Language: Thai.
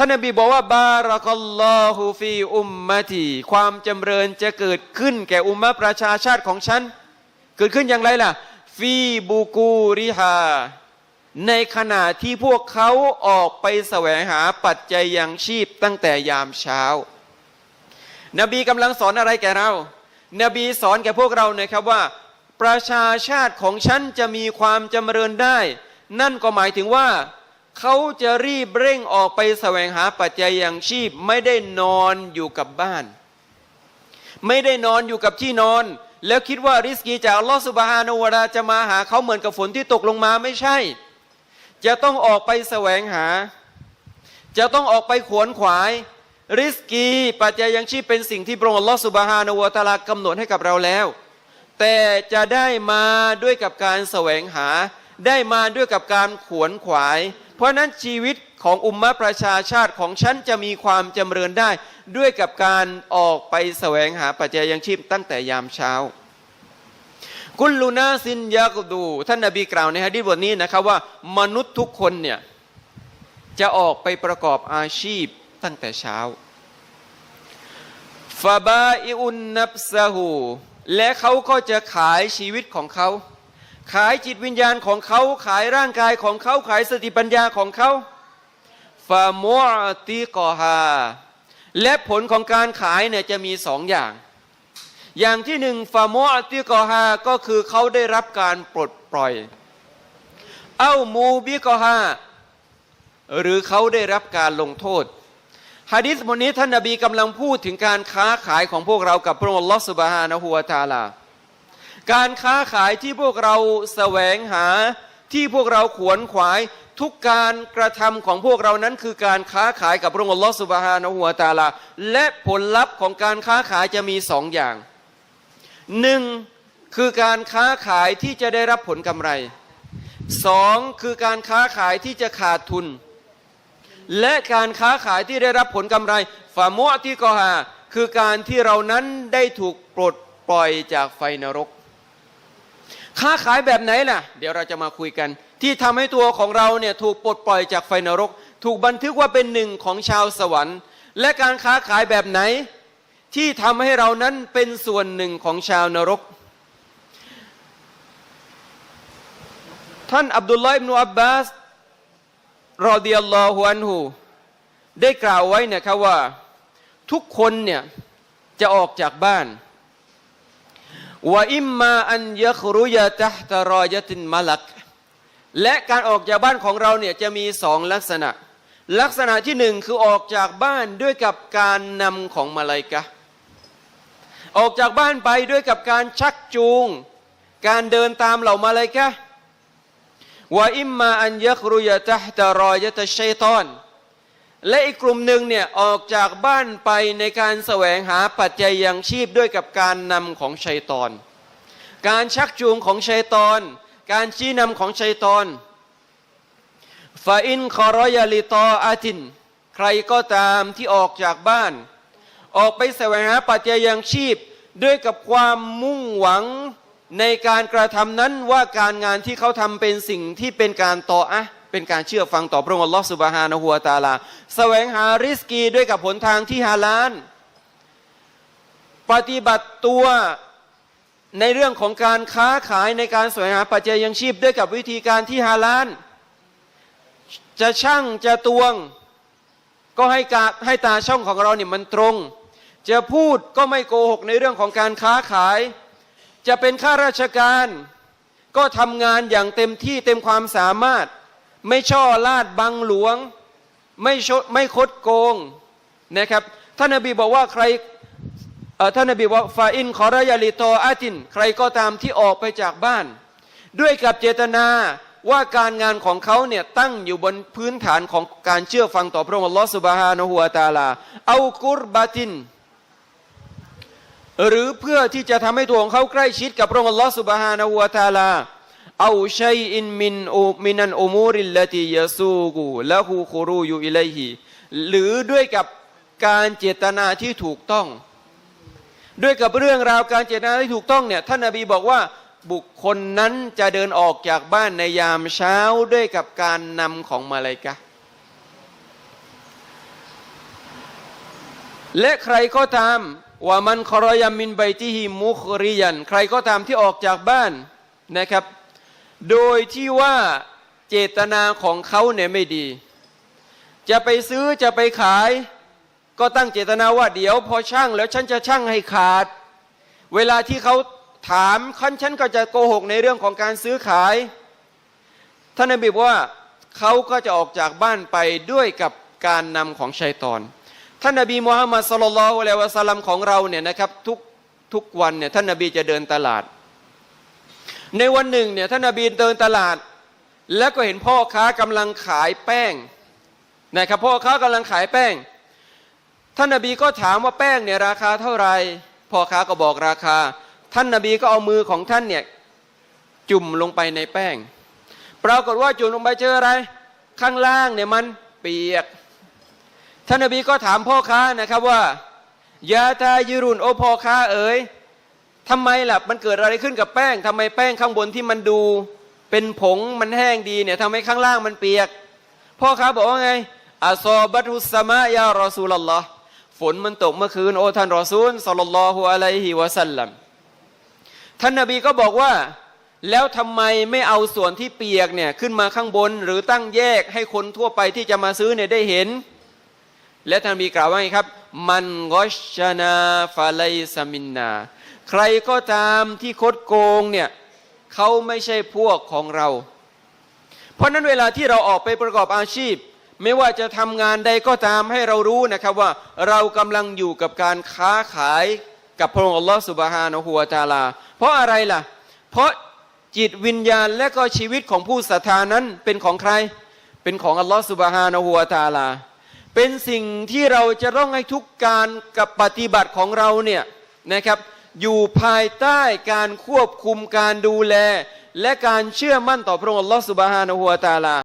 ท่านนบีบอกว่าบารักัลลอฮุฟีอุมมะตีความจำเริญจะเกิดขึ้นแก่อุมมะประชาชาติของฉัน เกิดขึ้นอย่างไรล่ะ ฟีบูกูริฮาในขณะที่พวกเขาออกไปแสวงหาปัจจัยยังชีพตั้งแต่ยามเช้า นบีกำลังสอนอะไรแก่เรา นบีสอนแก่พวกเรานะครับว่า ประชาชาติของฉันจะมีความจำเริญได้ นั่นก็หมายถึงว่า เขาจะรีบเร่งออกไปแสวงหาปัจจัยยังชีพ ไม่ได้นอนอยู่กับบ้าน ไม่ได้นอนอยู่กับที่นอน แล้วคิดว่าริสกีจากอัลลอฮฺสุบฮานาอูวาลาจะมาหาเขาเหมือนกับฝนที่ตกลงมาไม่ใช่ จะต้องออกไปแสวงหา จะต้องออกไปขวนขวาย ริสกีปัจจัยยังชีพเป็นสิ่งที่พระองค์อัลลอฮฺสุบฮานาอูวะตาลากำหนดให้กับเราแล้ว แต่จะได้มาด้วยกับการแสวงหา ได้มาด้วยกับการขวนขวาย เพราะนั้นชีวิตของอุมมะประชาชาติของฉันจะมีความจำเริญได้ ด้วยกับการออกไปแสวงหาปัจจัยยังชีพตั้งแต่ยามเช้า กุลลูนาซินยากดู ท่านนบีกล่าวในฮะดีษบทนี้นะครับว่ามนุษย์ทุกคนเนี่ยจะออกไปประกอบอาชีพตั้งแต่เช้าฟาบาอิอุนนับซาหูและเขาก็จะขายชีวิตของเขา ขายจิตวิญญาณของเขาขายร่างกายของเขาขายสติปัญญาของเขาฟามัวติกอฮาและผลของการขายเนี่ยจะมีสองอย่าง อย่างที่หนึ่งฟามัวติกอฮาก็คือเขาได้รับการปลดปล่อย เอ้ามูบิกอฮาหรือเขาได้รับการลงโทษฮะดิษบทนี้ท่านนบีกำลังพูดถึงการค้าขายของพวกเรากับพระองค์ลอสุบฮานะฮูวตาลา การค้าขายที่พวกเราแสวงหาที่พวกเราขวนขวายทุกการกระทำของพวกเรานั้นคือการค้าขายกับพระองค์ลอสุบฮานะฮูวตาลา และผลลัพธ์ของการค้าขายจะมีสองอย่างหนึ่งคือการค้าขายที่จะได้รับผลกำไรสองคือการค้าขายที่จะขาดทุน และการค้าขายที่ได้รับผลกำไรฟามัวที่กอฮาคือการที่เรานั้นได้ถูกปลดปล่อยจากไฟนรก ค้าขายแบบไหนล่ะ เดี๋ยวเราจะมาคุยกัน ที่ทำให้ตัวของเราเนี่ยถูกปลดปล่อยจากไฟนรก ถูกบันทึกว่าเป็นหนึ่งของชาวสวรรค์ และการค้าขายแบบไหน ที่ทำให้เรานั้นเป็นส่วนหนึ่งของชาวนรก ท่านอับดุลลอฮ์อิบนุอับบาสรอเดิยัลลอฮุอันหูได้กล่าวไว้นะครับว่า ทุกคนเนี่ยจะออกจากบ้าน ว่าอิมมาอันยัครุยะตะตรอยะตินมาลัก และการออกจากบ้านของเราเนี่ยจะมีสองลักษณะ ลักษณะที่หนึ่งคือออกจากบ้านด้วยกับการนำของมาลายกะออกจากบ้านไปด้วยกับการชักจูง การเดินตามเหล่ามาลายกะว่าอิมมาอันยักรุยะตะตรอยะตะชัยตอน และอีกกลุ่มหนึ่งเนี่ยออกจากบ้านไปในการแสวงหาปัจจัยยังชีพด้วยกับการนำของชัยตอน การชักจูงของชัยตอน การชี้นำของชัยตอนฟาอินคอรอยาลิตออาติน ใครก็ตามที่ออกจากบ้าน ออกไปแสวงหาปัจจัยยังชีพด้วยกับความมุ่งหวังในการกระทำนั้นว่าการงานที่เขาทำเป็นสิ่งที่เป็นการต่ออะ เป็นการเชื่อฟังต่อพระองค์ลอสุบฮานะฮูวตาลา แสวงหาริสกีด้วยกับผลทางที่ฮาลาลปฏิบัติตัวในเรื่องของการค้าขายในการแสวงหาปัจจัยยังชีพด้วยกับวิธีการที่ฮาลาลจะช่างจะตวง ก็ให้กาให้ตาช่องของเราเนี่ยมันตรง จะพูดก็ไม่โกหกในเรื่องของการค้าขาย จะเป็นข้าราชการ ก็ทำงานอย่างเต็มที่เต็มความสามารถ ไม่ช่อลาดบังหลวง ไม่ชดไม่คดโกงนะครับท่านนบีบอกว่าใครท่านนบีบอกฟาอินขอรยาลิโตอาติน ใครก็ตามที่ออกไปจากบ้าน ด้วยกับเจตนาว่าการงานของเขาเนี่ยตั้งอยู่บนพื้นฐานของการเชื่อฟังต่อพระองค์ลอสุบฮานะฮูวตาลาเอากุรบาติน หรือเพื่อที่จะทำให้ตัวของเขาใกล้ชิดกับพระองค์ลอสุบฮานะฮูวตาลา เอาชัยอินมินอูมินันอุมูริลลติยาซูกูละหูคูรูอยู่อิเลฮีหรือด้วยกับการเจตนาที่ถูกต้อง ด้วยกับเรื่องราวการเจตนาที่ถูกต้องเนี่ยท่านนาบีบอกว่าบุคคลนั้นจะเดินออกจากบ้านในยามเช้าด้วยกับการนำของมาลายกะและใครก็ตามว่ามันคอรอยามินไบติฮิมุคริยัน ใครก็ตามที่ออกจากบ้านนะครับ โดยที่ว่าเจตนาของเขาเนี่ยไม่ดี จะไปซื้อจะไปขาย ก็ตั้งเจตนาว่าเดี๋ยวพอช่างแล้วฉันจะช่างให้ขาด เวลาที่เขาถามคันฉันก็จะโกหกในเรื่องของการซื้อขาย ท่านนบีบอกว่าเขาก็จะออกจากบ้านไปด้วยกับการนำของชัยตอน ท่านนบีมุฮัมมัดสลลัลลอฮุอะลัยวะสัลลัมของเราเนี่ยนะครับทุกทุกวันเนี่ยท่านนบีจะเดินตลาด ในวันหนึ่งเนี่ยท่านนบีเดินตลาด แล้วก็เห็นพ่อค้ากำลังขายแป้งนะครับพ่อค้ากำลังขายแป้ง ท่านนบีก็ถามว่าแป้งเนี่ยราคาเท่าไหร่พ่อค้าก็บอกราคา ท่านนบีก็เอามือของท่านเนี่ยจุ่มลงไปในแป้ง ปรากฏว่าจุ่มลงไปเจออะไร ข้างล่างเนี่ยมันเปียก ท่านนบีก็ถามพ่อค้านะครับว่ายาตายิรุนโอพ่อค้าเอ๋ย ทำไมล่ะมันเกิดอะไรขึ้นกับแป้งทำไมแป้งข้างบนที่มันดู เป็นผงมันแห้งดีเนี่ยทำให้ข้างล่างมันเปียก พ่อค้าบอกว่าไงอาซอบัตุสมายารอซูลลอฮ์ฝนมันตกเมื่อคืนโอ้ท่านรอซูลสัลลัลลอฮุอะลัยฮิวะสัลลัมท่านนบีก็บอกว่า แล้วทำไมไม่เอาส่วนที่เปียกเนี่ยขึ้นมาข้างบน หรือตั้งแยกให้คนทั่วไปที่จะมาซื้อเนี่ยได้เห็น และท่านนบีกล่าวว่าไงครับ มันกอชนาฟาไลซามินนา ใครก็ตามที่คดโกงเนี่ยเขาไม่ใช่พวกของเรา เพราะนั้นเวลาที่เราออกไปประกอบอาชีพ ไม่ว่าจะทำงานใดก็ตามให้เรารู้นะครับว่าเรากำลังอยู่กับการค้าขายกับพระองค์อัลลอฮฺสุบฮานะฮูวาตาลา เพราะอะไรล่ะ เพราะจิตวิญญาณและก็ชีวิตของผู้ศรัทธานั้นเป็นของใคร เป็นของอัลลอฮฺสุบฮานะฮูวาตาลา เป็นสิ่งที่เราจะต้องให้ทุกการกับปฏิบัติของเราเนี่ยนะครับ อยู่ภายใต้การควบคุมการดูแล และการเชื่อมั่นต่อพระองค์ลอสุบฮานะฮัวตาลา